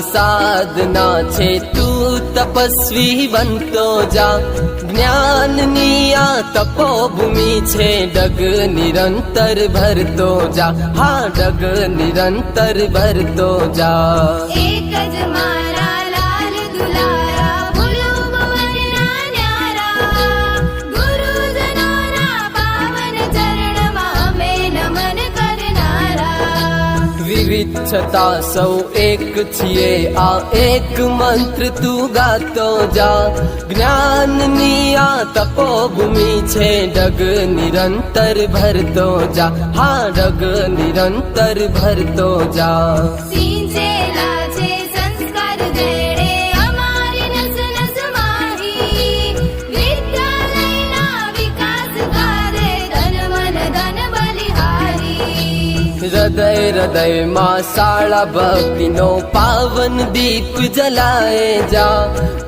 સાધના છે, તું તપસ્વી બનતો જા. જ્ઞાનની આ તપોભૂમિ છે, ડગ નિરંતર ભરતો જા. હા, ડગ નિરંતર ભરતો જા વિવિધ છતાં સૌ એક છીએ. આ એક મંત્ર તું ગાતો જા. જ્ઞાનની આ તપોભૂમિ છે. ડગ નિરંતર ભરતો જા. હા, ડગ નિરંતર ભરતો જા. हृदय हृदय मा भगि भक्तिनो पावन दीप जलाए जा।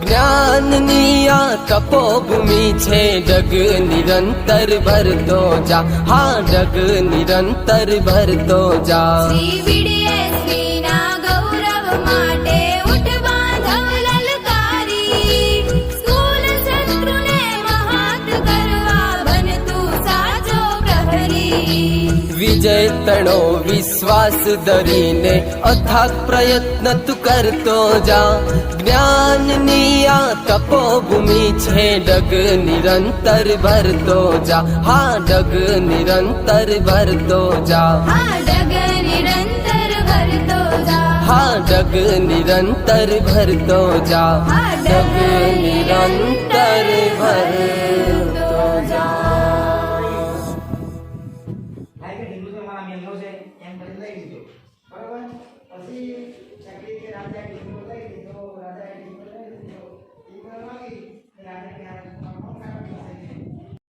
ज्ञाननिया जल भूमि छे डग निरन्तर भरतो जा। हा डग निरन्तर भरतो जा। વિજય તણો વિશ્વાસ ધરીને અથાગ પ્રયત્ન તું કરતો જા. જ્ઞાનની આ તપોભૂમિ છે ડગ નિરંતર ભરતો જા. હા ડગ નિરંતર ભરતો જા. આ ડગ નિરંતર ભરતો જા. હા ડગ નિરંતર ભરતો જા. ડગ નિરંતર ભરતો crédito. Bueno, así, aquí quedaría aquí.